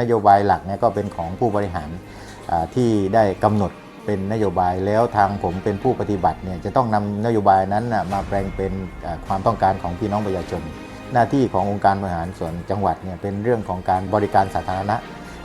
นโยบายหลักเนี่ยก็เป็นของผู้บริหารที่ได้กำหนดเป็นนโยบายแล้วทางผมเป็นผู้ปฏิบัติเนี่ยจะต้องนำนโยบายนั้นมาแปลงเป็นความต้องการของพี่น้องประชาชน หน้าที่ขององค์การบริหารส่วนจังหวัดเนี่ยเป็นเรื่องของการบริการสาธารณะ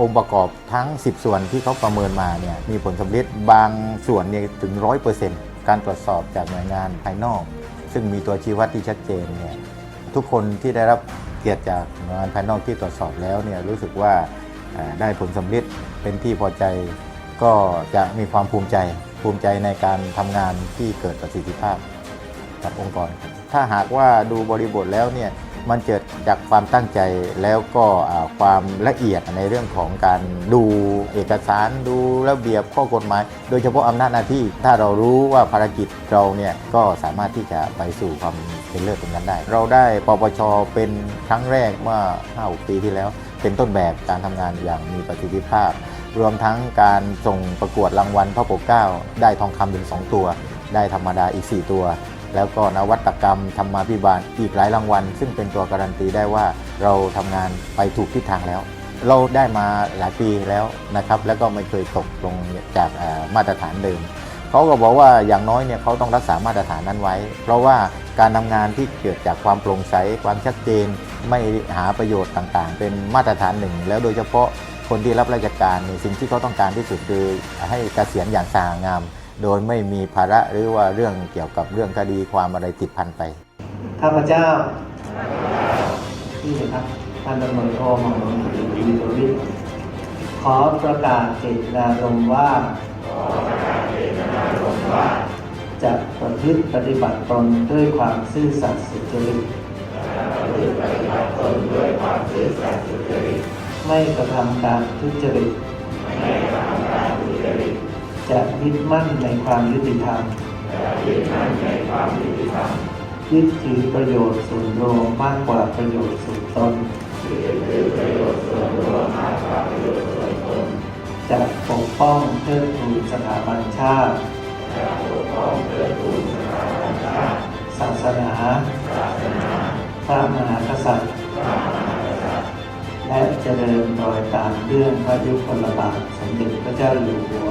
องค์ประกอบทั้ง 10 ส่วนที่เขาประเมินมาเนี่ยมีผลสำลิดบางส่วนเนี่ยถึง 100%การตรวจสอบจากหน่วยงานภายนอก ซึ่งมีตัวชี้วัดที่ชัดเจนเนี่ยทุกคนที่ได้รับ เกียรติจากหน่วยงานภายนอกที่ตรวจสอบแล้วเนี่ยรู้สึกว่าได้ผลสำเร็จเป็นที่พอใจ ก็จะมีความภูมิใจ ภูมิใจในการทำงานที่เกิดประสิทธิภาพกับองค์กร ถ้าหากว่าดูบริบทแล้วเนี่ย มันเกิดจากความตั้งใจแล้วก็ความละเอียดในเรื่องของการดูเอกสารดูระเบียบข้อกฎหมาย โดยเฉพาะอำนาจหน้าที่ ถ้าเรารู้ว่าภารกิจเราเนี่ยก็สามารถที่จะไปสู่ความเป็นเลิศตรงนั้นได้ เราได้ปปชเป็นครั้งแรกเมื่อ5-6ปีที่แล้ว เป็นต้นแบบการทำงานอย่างมีประสิทธิภาพ รวมทั้งการส่งประกวดรางวัลพระปกเก้าได้ทองคำถึง2ตัว ได้ธรรมดาอีก 4 ตัว แล้วก็นวัตกรรมธรรมาภิบาลอีกหลายรางวัล ซึ่งเป็นตัวการันตีได้ว่าเราทำงานไปถูกทิศทางแล้ว เราได้มาหลายปีแล้วนะครับ แล้วก็ไม่เคยตกลงจากมาตรฐานเดิมเขาก็บอกว่าอย่างน้อยเนี่ยเขาต้องรักษามาตรฐานนั้นไว้ เพราะว่าการทำงานที่เกิดจากความโปร่งใสความชัดเจน ไม่หาประโยชน์ต่างๆ เป็นมาตรฐานหนึ่ง แล้วโดยเฉพาะคนที่รับราชการสิ่งที่เขาต้องการที่สุดคือให้เกษียณอย่างสง่างาม โดยไม่มีภาระหรือว่าเรื่องเกี่ยวกับเรื่องคดีความอะไรติดพันไป ข้าพเจ้าที่นะครับท่านตำรวจโทม่อมหลวงกิติสุริขอประกาศเจตนารมณ์ว่า จะประพฤติปฏิบัติตนด้วยความซื่อสัตย์สุจริตไม่กระทำการทุจริต จะยึดมั่นในความยุติธรรมยึดมั่นในความยุติธรรมยึดถือประโยชน์ส่วนรวมมากกว่าประโยชน์ส่วนตนจะปกป้องเทิดทูนสถาบันชาติศาสนาพระมหากษัตริย์และเจริญรอยตามเรื่องพระยุคลบาทสมเด็จพระเจ้าอยู่หัว